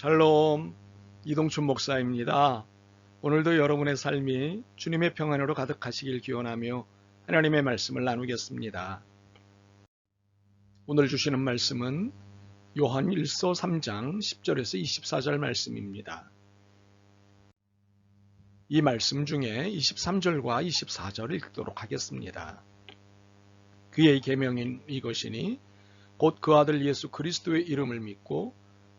샬롬 이동춘 목사입니다. 오늘도 여러분의 삶이 주님의 평안으로 가득하시길 기원하며 하나님의 말씀을 나누겠습니다. 오늘 주시는 말씀은 요한 1서 3장 10절에서 24절 말씀입니다. 이 말씀 중에 23절과 24절을 읽도록 하겠습니다. 그의 계명인 이것이니 곧 그 아들 예수 그리스도의 이름을 믿고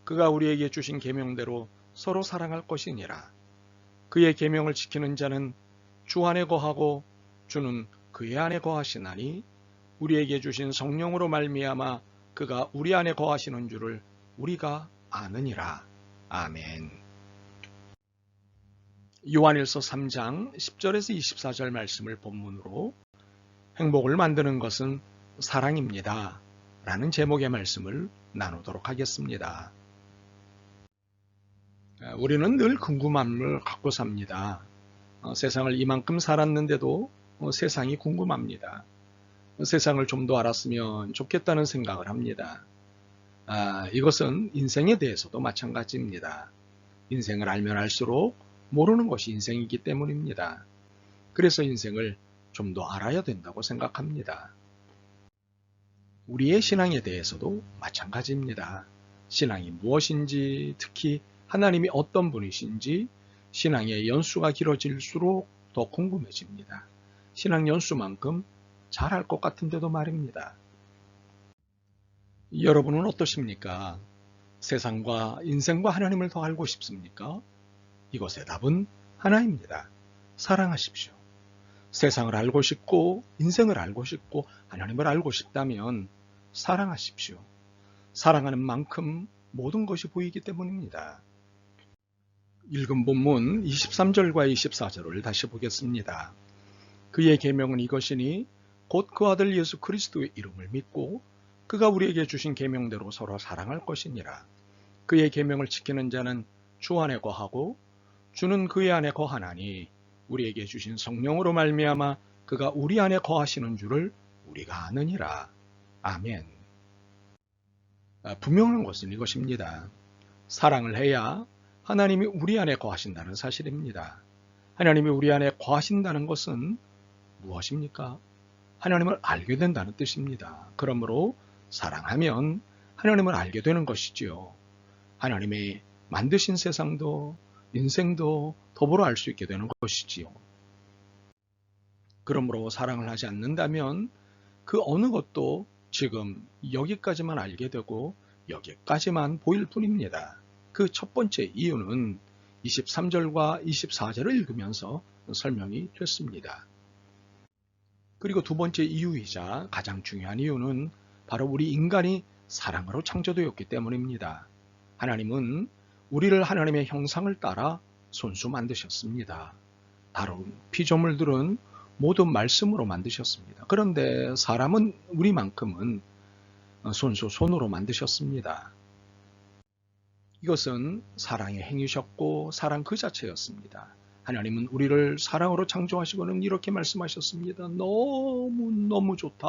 그가 우리에게 주신 계명대로 서로 사랑할 것이니라. 그의 계명을 지키는 자는 주 안에 거하고 주는 그의 안에 거하시나니 우리에게 주신 성령으로 말미암아 그가 우리 안에 거하시는 줄을 우리가 아느니라. 아멘. 요한일서 3장 10절에서 24절 말씀을 본문으로 행복을 만드는 것은 사랑입니다. 라는 제목의 말씀을 나누도록 하겠습니다. 우리는 늘 궁금함을 갖고 삽니다. 어, 세상을 이만큼 살았는데도 어, 세상이 궁금합니다. 세상을 좀 더 알았으면 좋겠다는 생각을 합니다. 아, 이것은 인생에 대해서도 마찬가지입니다. 인생을 알면 알수록 모르는 것이 인생이기 때문입니다. 그래서 인생을 좀 더 알아야 된다고 생각합니다. 우리의 신앙에 대해서도 마찬가지입니다. 신앙이 무엇인지 특히 하나님이 어떤 분이신지 신앙의 연수가 길어질수록 더 궁금해집니다. 신앙 연수만큼 잘할 것 같은데도 말입니다. 여러분은 어떠십니까? 세상과 인생과 하나님을 더 알고 싶습니까? 이것의 답은 하나입니다. 사랑하십시오. 세상을 알고 싶고 인생을 알고 싶고 하나님을 알고 싶다면 사랑하십시오. 사랑하는 만큼 모든 것이 보이기 때문입니다. 읽은 본문 23절과 24절을 다시 보겠습니다. 그의 계명은 이것이니 곧 그 아들 예수 그리스도의 이름을 믿고 그가 우리에게 주신 계명대로 서로 사랑할 것이니라. 그의 계명을 지키는 자는 주 안에 거하고 주는 그의 안에 거하나니 우리에게 주신 성령으로 말미암아 그가 우리 안에 거하시는 줄을 우리가 아느니라. 아멘. 아, 분명한 것은 이것입니다. 사랑을 해야 하나님이 우리 안에 거하신다는 사실입니다. 하나님이 우리 안에 거하신다는 것은 무엇입니까? 하나님을 알게 된다는 뜻입니다. 그러므로 사랑하면 하나님을 알게 되는 것이지요. 하나님이 만드신 세상도 인생도 더불어 알 수 있게 되는 것이지요. 그러므로 사랑을 하지 않는다면 그 어느 것도 지금 여기까지만 알게 되고 여기까지만 보일 뿐입니다. 그 첫 번째 이유는 23절과 24절을 읽으면서 설명이 됐습니다. 그리고 두 번째 이유이자 가장 중요한 이유는 바로 우리 인간이 사랑으로 창조되었기 때문입니다. 하나님은 우리를 하나님의 형상을 따라 손수 만드셨습니다. 바로 피조물들은 모두 말씀으로 만드셨습니다. 그런데 사람은 우리만큼은 손수 손으로 만드셨습니다. 이것은 사랑의 행위셨고 사랑 그 자체였습니다. 하나님은 우리를 사랑으로 창조하시고는 이렇게 말씀하셨습니다. 너무 너무 좋다.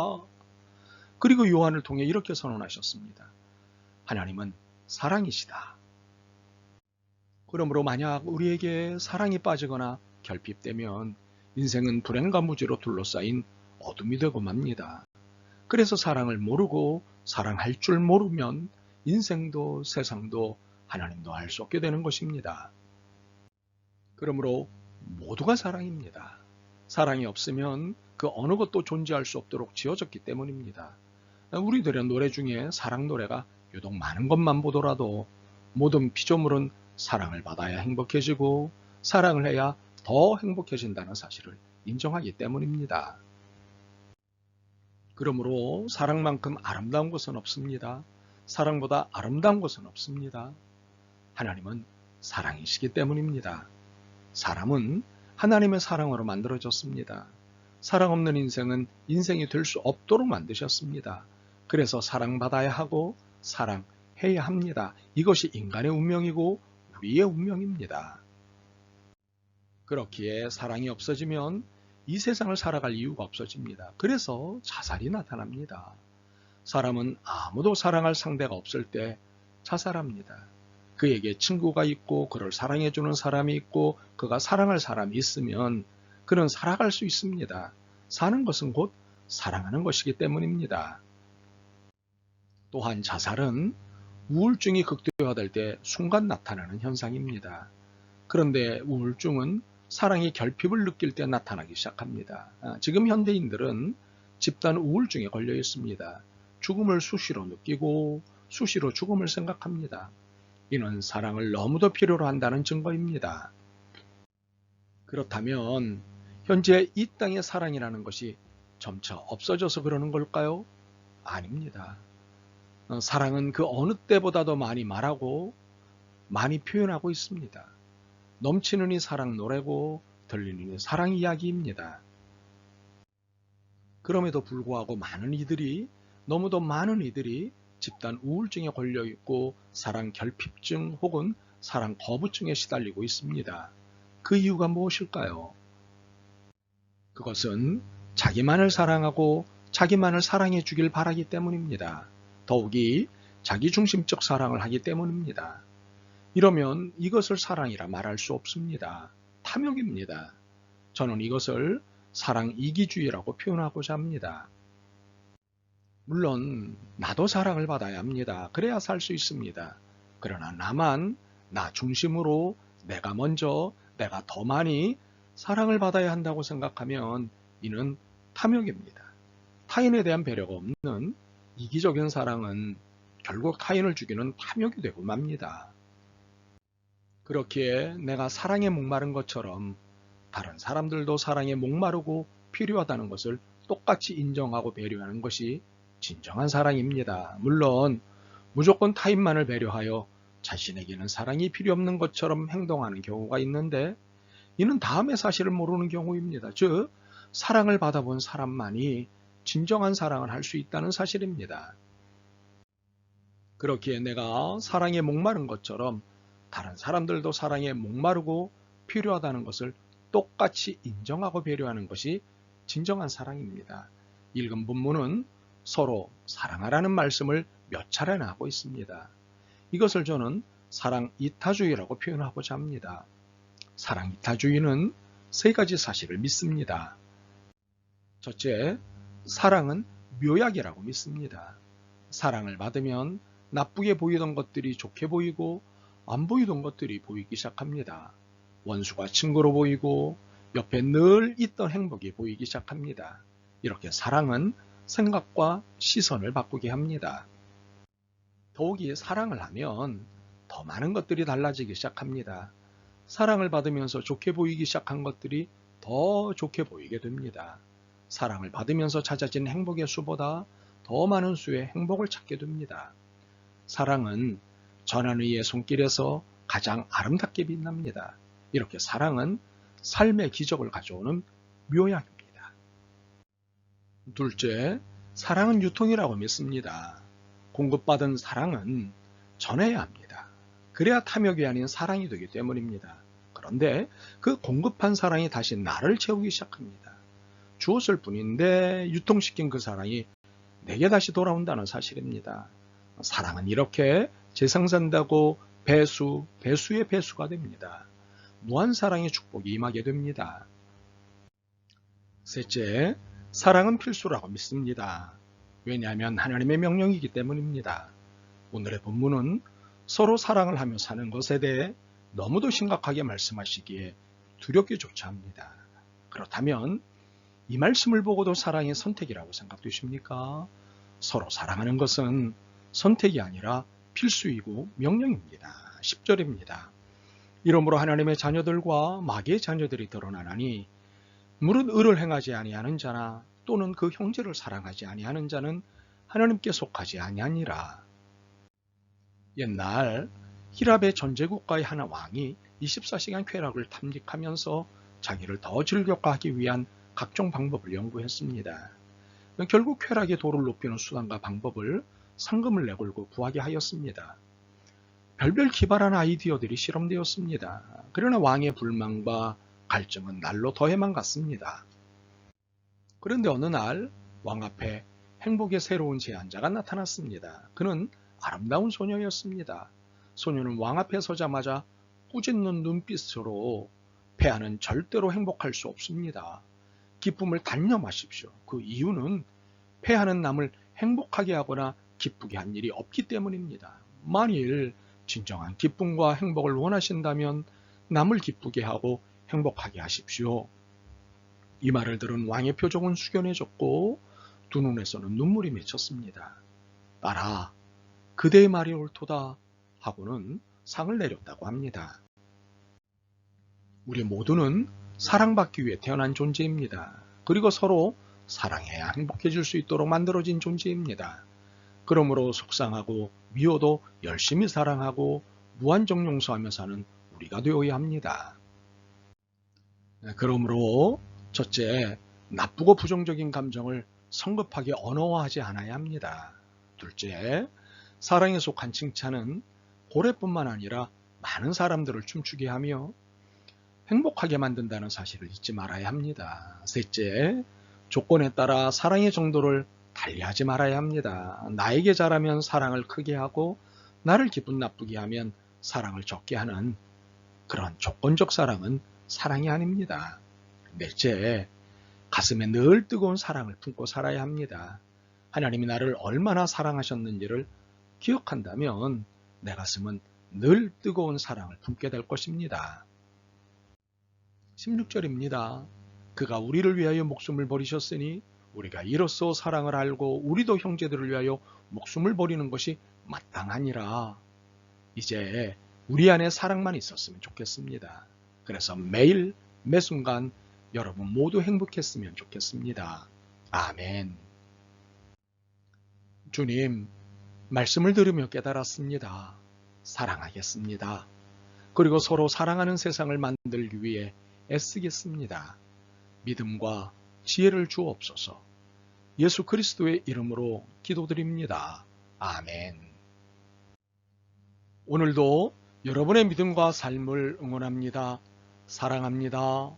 그리고 요한을 통해 이렇게 선언하셨습니다. 하나님은 사랑이시다. 그러므로 만약 우리에게 사랑이 빠지거나 결핍되면 인생은 불행과 무지로 둘러싸인 어둠이 되고 맙니다. 그래서 사랑을 모르고 사랑할 줄 모르면 인생도 세상도 하나님도 알 수 없게 되는 것입니다. 그러므로 모두가 사랑입니다. 사랑이 없으면 그 어느 것도 존재할 수 없도록 지어졌기 때문입니다. 우리들의 노래 중에 사랑 노래가 유독 많은 것만 보더라도 모든 피조물은 사랑을 받아야 행복해지고 사랑을 해야 더 행복해진다는 사실을 인정하기 때문입니다. 그러므로 사랑만큼 아름다운 것은 없습니다. 사랑보다 아름다운 것은 없습니다. 하나님은 사랑이시기 때문입니다. 사람은 하나님의 사랑으로 만들어졌습니다. 사랑 없는 인생은 인생이 될 수 없도록 만드셨습니다. 그래서 사랑받아야 하고 사랑해야 합니다. 이것이 인간의 운명이고 우리의 운명입니다. 그렇기에 사랑이 없어지면 이 세상을 살아갈 이유가 없어집니다. 그래서 자살이 나타납니다. 사람은 아무도 사랑할 상대가 없을 때 자살합니다. 그에게 친구가 있고 그를 사랑해주는 사람이 있고 그가 사랑할 사람이 있으면 그는 살아갈 수 있습니다. 사는 것은 곧 사랑하는 것이기 때문입니다. 또한 자살은 우울증이 극대화될 때 순간 나타나는 현상입니다. 그런데 우울증은 사랑의 결핍을 느낄 때 나타나기 시작합니다. 아, 지금 현대인들은 집단 우울증에 걸려 있습니다. 죽음을 수시로 느끼고 수시로 죽음을 생각합니다. 이는 사랑을 너무도 필요로 한다는 증거입니다. 그렇다면 현재 이 땅의 사랑이라는 것이 점차 없어져서 그러는 걸까요? 아닙니다. 어, 사랑은 그 어느 때보다도 많이 말하고 많이 표현하고 있습니다. 넘치는 이 사랑 노래고 들리는 이 사랑 이야기입니다. 그럼에도 불구하고 많은 이들이 너무도 많은 이들이 집단 우울증에 걸려 있고 사랑 결핍증 혹은 사랑 거부증에 시달리고 있습니다. 그 이유가 무엇일까요? 그것은 자기만을 사랑하고 자기만을 사랑해 주길 바라기 때문입니다. 더욱이 자기중심적 사랑을 하기 때문입니다. 이러면 이것을 사랑이라 말할 수 없습니다. 탐욕입니다. 저는 이것을 사랑 이기주의라고 표현하고자 합니다. 물론 나도 사랑을 받아야 합니다. 그래야 살 수 있습니다. 그러나 나만 나 중심으로 내가 먼저 내가 더 많이 사랑을 받아야 한다고 생각하면 이는 탐욕입니다. 타인에 대한 배려가 없는 이기적인 사랑은 결국 타인을 죽이는 탐욕이 되고 맙니다. 그렇기에 내가 사랑에 목마른 것처럼 다른 사람들도 사랑에 목마르고 필요하다는 것을 똑같이 인정하고 배려하는 것이 진정한 사랑입니다. 물론 무조건 타인만을 배려하여 자신에게는 사랑이 필요 없는 것처럼 행동하는 경우가 있는데 이는 다음의 사실을 모르는 경우입니다. 즉 사랑을 받아본 사람만이 진정한 사랑을 할 수 있다는 사실입니다. 그렇기에 내가 사랑에 목마른 것처럼 다른 사람들도 사랑에 목마르고 필요하다는 것을 똑같이 인정하고 배려하는 것이 진정한 사랑입니다. 읽은 본문은 서로 사랑하라는 말씀을 몇 차례나 하고 있습니다. 이것을 저는 사랑 이타주의라고 표현하고자 합니다. 사랑 이타주의는 세 가지 사실을 믿습니다. 첫째, 사랑은 묘약이라고 믿습니다. 사랑을 받으면 나쁘게 보이던 것들이 좋게 보이고 안 보이던 것들이 보이기 시작합니다. 원수가 친구로 보이고 옆에 늘 있던 행복이 보이기 시작합니다. 이렇게 사랑은 생각과 시선을 바꾸게 합니다. 더욱이 사랑을 하면 더 많은 것들이 달라지기 시작합니다. 사랑을 받으면서 좋게 보이기 시작한 것들이 더 좋게 보이게 됩니다. 사랑을 받으면서 찾아진 행복의 수보다 더 많은 수의 행복을 찾게 됩니다. 사랑은 전하의의 손길에서 가장 아름답게 빛납니다. 이렇게 사랑은 삶의 기적을 가져오는 묘약입니다. 둘째, 사랑은 유통이라고 믿습니다. 공급받은 사랑은 전해야 합니다. 그래야 탐욕이 아닌 사랑이 되기 때문입니다. 그런데 그 공급한 사랑이 다시 나를 채우기 시작합니다. 주었을 뿐인데 유통시킨 그 사랑이 내게 다시 돌아온다는 사실입니다. 사랑은 이렇게 재생산되고 배수, 배수의 배수가 됩니다. 무한 사랑의 축복이 임하게 됩니다. 셋째, 사랑은 필수라고 믿습니다. 왜냐하면 하나님의 명령이기 때문입니다. 오늘의 본문은 서로 사랑을 하며 사는 것에 대해 너무도 심각하게 말씀하시기에 두렵게조차 합니다. 그렇다면 이 말씀을 보고도 사랑의 선택이라고 생각되십니까? 서로 사랑하는 것은 선택이 아니라 필수이고 명령입니다. 10절입니다. 이러므로 하나님의 자녀들과 마귀의 자녀들이 드러나나니 무릇 의를 행하지 아니하는 자나 또는 그 형제를 사랑하지 아니하는 자는 하나님께 속하지 아니하니라. 옛날 히랍의 전제국가의 하나 왕이 24시간 쾌락을 탐닉하면서 자기를 더 즐겁게 위한 각종 방법을 연구했습니다. 결국 쾌락의 도를 높이는 수단과 방법을 상금을 내걸고 구하게 하였습니다. 별별 기발한 아이디어들이 실험되었습니다. 그러나 왕의 불만과 갈증은 날로 더해만 갔습니다. 그런데 어느 날 왕 앞에 행복의 새로운 제안자가 나타났습니다. 그는 아름다운 소녀였습니다. 소녀는 왕 앞에 서자마자 꾸짖는 눈빛으로 폐하는 절대로 행복할 수 없습니다. 기쁨을 단념하십시오. 그 이유는 폐하는 남을 행복하게 하거나 기쁘게 한 일이 없기 때문입니다. 만일 진정한 기쁨과 행복을 원하신다면 남을 기쁘게 하고 행복하게 하십시오. 이 말을 들은 왕의 표정은 숙연해졌고 두 눈에서는 눈물이 맺혔습니다. 딸아, 그대의 말이 옳도다 하고는 상을 내렸다고 합니다. 우리 모두는 사랑받기 위해 태어난 존재입니다. 그리고 서로 사랑해야 행복해질 수 있도록 만들어진 존재입니다. 그러므로 속상하고 미워도 열심히 사랑하고 무한정 용서하며 사는 우리가 되어야 합니다. 네, 그러므로 첫째, 나쁘고 부정적인 감정을 성급하게 언어화하지 않아야 합니다. 둘째, 사랑에 속한 칭찬은 고래뿐만 아니라 많은 사람들을 춤추게 하며 행복하게 만든다는 사실을 잊지 말아야 합니다. 셋째, 조건에 따라 사랑의 정도를 달리하지 말아야 합니다. 나에게 잘하면 사랑을 크게 하고 나를 기분 나쁘게 하면 사랑을 적게 하는 그런 조건적 사랑은 사랑이 아닙니다. 넷째, 가슴에 늘 뜨거운 사랑을 품고 살아야 합니다. 하나님이 나를 얼마나 사랑하셨는지를 기억한다면 내 가슴은 늘 뜨거운 사랑을 품게 될 것입니다. 16절입니다. 그가 우리를 위하여 목숨을 버리셨으니 우리가 이로써 사랑을 알고 우리도 형제들을 위하여 목숨을 버리는 것이 마땅하니라. 이제 우리 안에 사랑만 있었으면 좋겠습니다. 그래서 매일 매 순간 여러분 모두 행복했으면 좋겠습니다. 아멘. 주님, 말씀을 들으며 깨달았습니다. 사랑하겠습니다. 그리고 서로 사랑하는 세상을 만들기 위해 애쓰겠습니다. 믿음과 지혜를 주옵소서. 예수 그리스도의 이름으로 기도드립니다. 아멘. 오늘도 여러분의 믿음과 삶을 응원합니다. 사랑합니다.